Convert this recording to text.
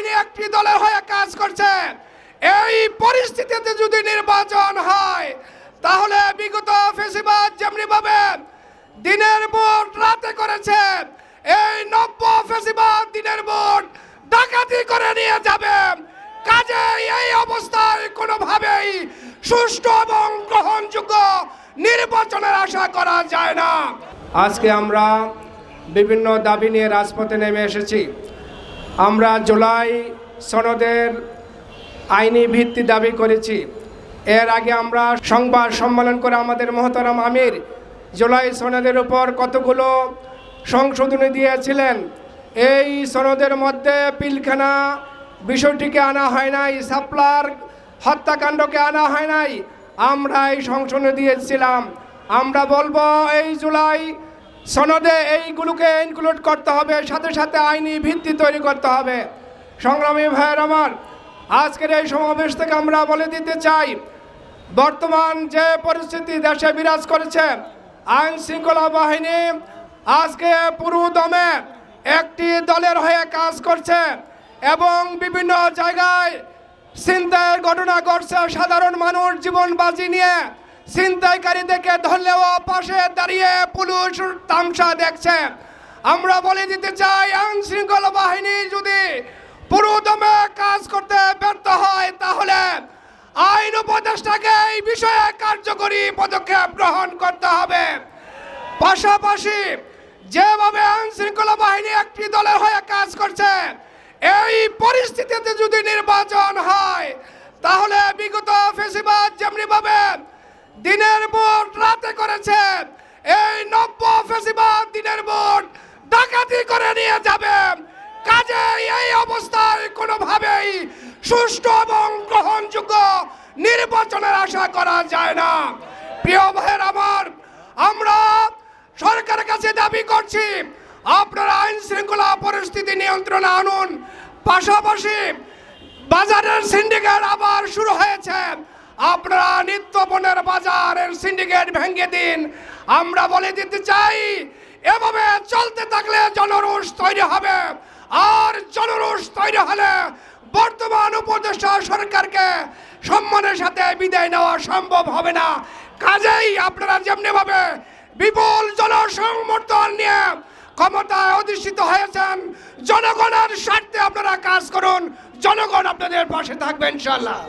বাহিনী একটি দলের হয়ে কাজ করছে। এই পরিস্থিতিতে যদি নির্বাচন হয়, তাহলে বিগত ফেসিবাদ যেমনি ভাবে দিনের ভোট রাতে করেছে, এই নব্য ফেসিবাদ দিনের ভোট ডাকাতি করে নিয়ে যাবে। কাজে এই অবস্থায় কোনোভাবেই সুষ্ঠু এবং গ্রহণযোগ্য নির্বাচনের আশা করা যায় না। আজকে আমরা বিভিন্ন দাবি নিয়ে রাজপথে নেমে এসেছি। আমরা জুলাই সনদের আইনি ভিত্তি দাবি করেছি। এর আগে আমরা সংবাদ সম্মেলন করে আমাদের মহতরম আমির জুলাই সনদের উপর কতগুলো সংশোধনী দিয়েছিলেন, এই সনদের মধ্যে পিলখানা বিষয়টিকে আনা হয় নাই, সাপ্লার হত্যাকাণ্ডকে আনা হয় নাই আমরা এই সংশোধনী দিয়েছিলাম। আমরা বলব, এই জুলাই সনদে এইগুলোকে ইনক্লুড করতে হবে, সাথে সাথে আইনি ভিত্তি তৈরি করতে হবে। সংগ্রামী ভাইয়ের আমার, আজকের এই সমাবেশ থেকে আমরা বলে দিতে চাই, বর্তমান যে পরিস্থিতি দেশে বিরাজ করেছে, আইন শৃঙ্খলা বাহিনী আজকে পুরো দমে একটি দলের হয়ে কাজ করছে এবং বিভিন্ন জায়গায় ছিনতাইয়ের ঘটনা ঘটছে। সাধারণ মানুষ জীবন বাজি নিয়ে ছিনতাইকারীদেরকে ধরলেও পাশে দাঁড়িয়ে পুলিশ তামসা দেখছে। আমরা বলে দিতে চাই আইন শৃঙ্খলা বাহিনী যদি পুরো দমে কাজ করতে ব্যর্থ হয়, তাহলে আইন উপদেষ্টাকে এই বিষয়ে কার্যকরী পদক্ষেপ গ্রহণ করতে হবে। পাশাপাশি যেভাবে আইন শৃঙ্খলা বাহিনী একটি দলের হয়ে কাজ করছে, এই পরিস্থিতিতে যদি নির্বাচন হয়, তাহলে বিগত ফেসিবাদ যেমনি ভাবে দিনের ভোট রাতে করেছে। এই নব্য ফেসিবাদ দিনের ভোট ডাকাতি করে নিয়ে যাবে। কাজে এই অবস্থায় কোনোভাবেই সুষ্ঠু এবং গ্রহণযোগ্য নির্বাচনের আশা করা যায় না। প্রিয় ভাইয়ের আমার, আমরা সরকারের কাছে দাবি করছি, আপনারা আইন শৃঙ্খলা পরিস্থিতি নিয়ন্ত্রণে আনুন। পাশাপাশি বাজারের সিন্ডিকেট আবার শুরু হয়েছে। আপনারা নিত্য পণ্যের বাজারের সিন্ডিকেট ভেঙে দিন। আমরা বলে দিতে চাই, এভাবে চলতে থাকলে জনরোষ তৈরি হবে। আর জনরোষ তৈরি হলে বর্তমান উপদেষ্টা সরকারকে সম্মানের সাথে বিদায় নেওয়া সম্ভব হবে না। কাজেই আপনারা যেমনি ভাবে বিপুল জনসমর্থন নিয়ে ক্ষমতায় অধিষ্ঠিত হয়েছেন, জনগণের স্বার্থে আপনারা কাজ করুন। জনগণ আপনাদের পাশে থাকবে ইনশাল্লাহ